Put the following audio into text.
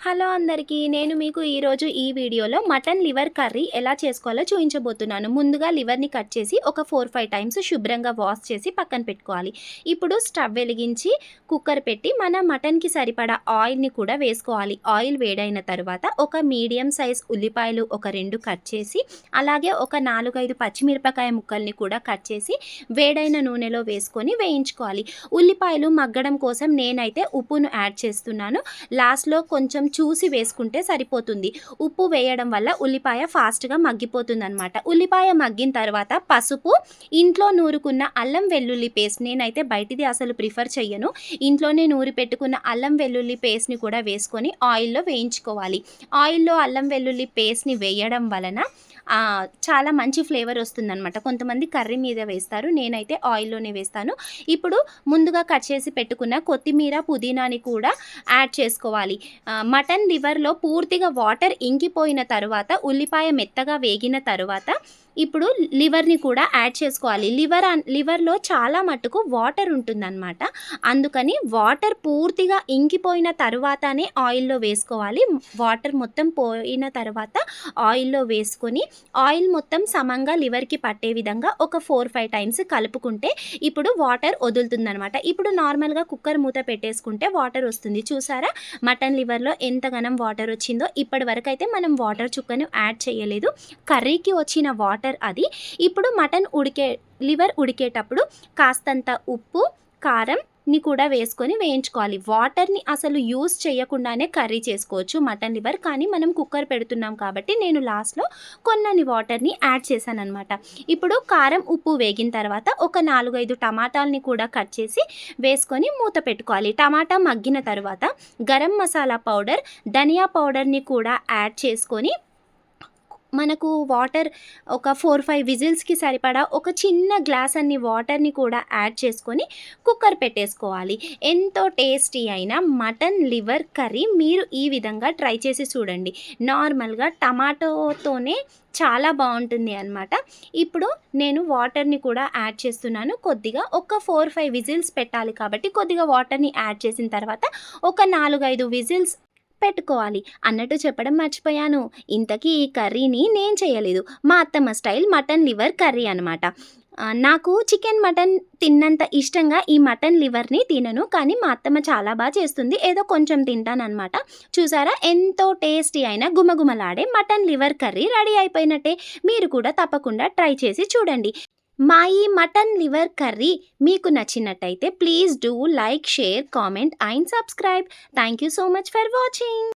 Hello అందరికీ నేను మీకు ఈరోజు ఈ వీడియోలో మటన్ లివర్ కర్రీ ఎలా చేసుకోవాలో చూపించబోతున్నాను ముందుగా లివర్ని కట్ చేసి ఒక ఫోర్ ఫైవ్ టైమ్స్ శుభ్రంగా వాష్ చేసి పక్కన పెట్టుకోవాలి. ఇప్పుడు స్టవ్ వెలిగించి కుక్కర్ పెట్టి మన మటన్కి సరిపడా ఆయిల్ని కూడా వేసుకోవాలి. ఆయిల్ వేడైన తర్వాత ఒక మీడియం సైజ్ ఉల్లిపాయలు ఒక రెండు కట్ చేసి అలాగే ఒక నాలుగైదు పచ్చిమిరపకాయ ముక్కల్ని కూడా కట్ చేసి వేడైన నూనెలో వేసుకొని వేయించుకోవాలి. ఉల్లిపాయలు మగ్గడం కోసం నేనైతే ఉప్పును యాడ్ చేస్తున్నాను. లాస్ట్లో కొంచెం చూసి వేసుకుంటే సరిపోతుంది. ఉప్పు వేయడం వల్ల ఉల్లిపాయ ఫాస్ట్గా మగ్గిపోతుంది అనమాట ఉల్లిపాయ మగ్గిన తర్వాత పసుపు ఇంట్లో నూరుకున్న అల్లం వెల్లుల్లి పేస్ట్ నేనైతే బయటిది అసలు ప్రిఫర్ చెయ్యను. ఇంట్లోనే నూరి పెట్టుకున్న అల్లం వెల్లుల్లి పేస్ట్ని కూడా వేసుకొని ఆయిల్లో వేయించుకోవాలి. ఆయిల్లో అల్లం వెల్లుల్లి పేస్ట్ని వేయడం వలన చాలా మంచి ఫ్లేవర్ వస్తుందన్నమాట. కొంతమంది కర్రీ మీద వేస్తారు నేనైతే ఆయిల్లోనే వేస్తాను. ఇప్పుడు ముందుగా కట్ చేసి పెట్టుకున్న కొత్తిమీర పుదీనాని కూడా యాడ్ చేసుకోవాలి. మటన్ లివర్లో పూర్తిగా వాటర్ ఇంకిపోయిన తర్వాత ఉల్లిపాయ మెత్తగా వేగిన తర్వాత ఇప్పుడు లివర్ని కూడా యాడ్ చేసుకోవాలి. లివర్ అన్- లివర్లో చాలా మట్టుకు వాటర్ ఉంటుందన్నమాట. అందుకని వాటర్ పూర్తిగా ఇంకిపోయిన తర్వాతనే ఆయిల్లో వేసుకోవాలి. వాటర్ మొత్తం పోయిన తర్వాత ఆయిల్లో వేసుకొని ఆయిల్ మొత్తం సమంగా లివర్కి పట్టే విధంగా ఒక ఫోర్ ఫైవ్ టైమ్స్ కలుపుకుంటే ఇప్పుడు వాటర్ వదులుతుందనమాట ఇప్పుడు నార్మల్గా కుక్కర్ మూత పెట్టేసుకుంటే వాటర్ వస్తుంది. చూసారా? మటన్ లివర్లో ఎంతగానం వాటర్ వచ్చిందో ఇప్పటి వరకు అయితే మనం వాటర్ చుక్కను యాడ్ చేయలేదు. కర్రీకి వచ్చిన వాటర్ అది. ఇప్పుడు మటన్ ఉడికే లివర్ ఉడికేటప్పుడు కాస్తంత ఉప్పు కారం ని కూడా వేసుకొని వేయించుకోవాలి. వాటర్ని అసలు యూస్ చేయకుండానే కర్రీ చేసుకోవచ్చు. మటన్ లివర్ కానీ మనం కుక్కర్ పెడుతున్నాం కాబట్టి నేను లాస్ట్లో కొన్నని వాటర్ని యాడ్ చేశాను అనమాట ఇప్పుడు కారం ఉప్పు వేగిన తర్వాత ఒక నాలుగైదు టమాటాలని కూడా కట్ చేసి వేసుకొని మూత పెట్టుకోవాలి. టమాటా మగ్గిన తర్వాత గరం మసాలా పౌడర్ ధనియా పౌడర్ని కూడా యాడ్ చేసుకొని మనకు వాటర్ ఒక ఫోర్ ఫైవ్ విజిల్స్కి సరిపడా ఒక చిన్న గ్లాస్ అన్ని వాటర్ని కూడా యాడ్ చేసుకొని కుక్కర్ పెట్టేసుకోవాలి. ఎంతో టేస్టీ అయిన మటన్ లివర్ కర్రీ మీరు ఈ విధంగా ట్రై చేసి చూడండి. నార్మల్గా టమాటోతోనే చాలా బాగుంటుంది అనమాట ఇప్పుడు నేను వాటర్ని కూడా యాడ్ చేస్తున్నాను. కొద్దిగా ఒక ఫోర్ ఫైవ్ విజిల్స్ పెట్టాలి కాబట్టి కొద్దిగా వాటర్ని యాడ్ చేసిన తర్వాత ఒక నాలుగైదు విజిల్స్ పెట్టుకోవాలి. అన్నట్టు చెప్పడం మర్చిపోయాను. ఇంతకీ ఈ కర్రీని నేను చేయలేదు. మా అత్తమ్మ స్టైల్ మటన్ లివర్ కర్రీ అనమాట నాకు చికెన్ మటన్ తిన్నంత ఇష్టంగా ఈ మటన్ లివర్ని తినను కానీ మా అత్తమ్మ చాలా బాగా చేస్తుంది. ఏదో కొంచెం తింటానమాట చూసారా? ఎంతో టేస్టీ అయిన గుమగుమలాడే మటన్ లివర్ కర్రీ రెడీ అయిపోయినట్టే. మీరు కూడా తప్పకుండా ట్రై చేసి చూడండి. మా ఈ మటన్ లివర్ కర్రీ మీకు నచ్చినట్టయితే please do like share comment and subscribe. Thank you so much for watching.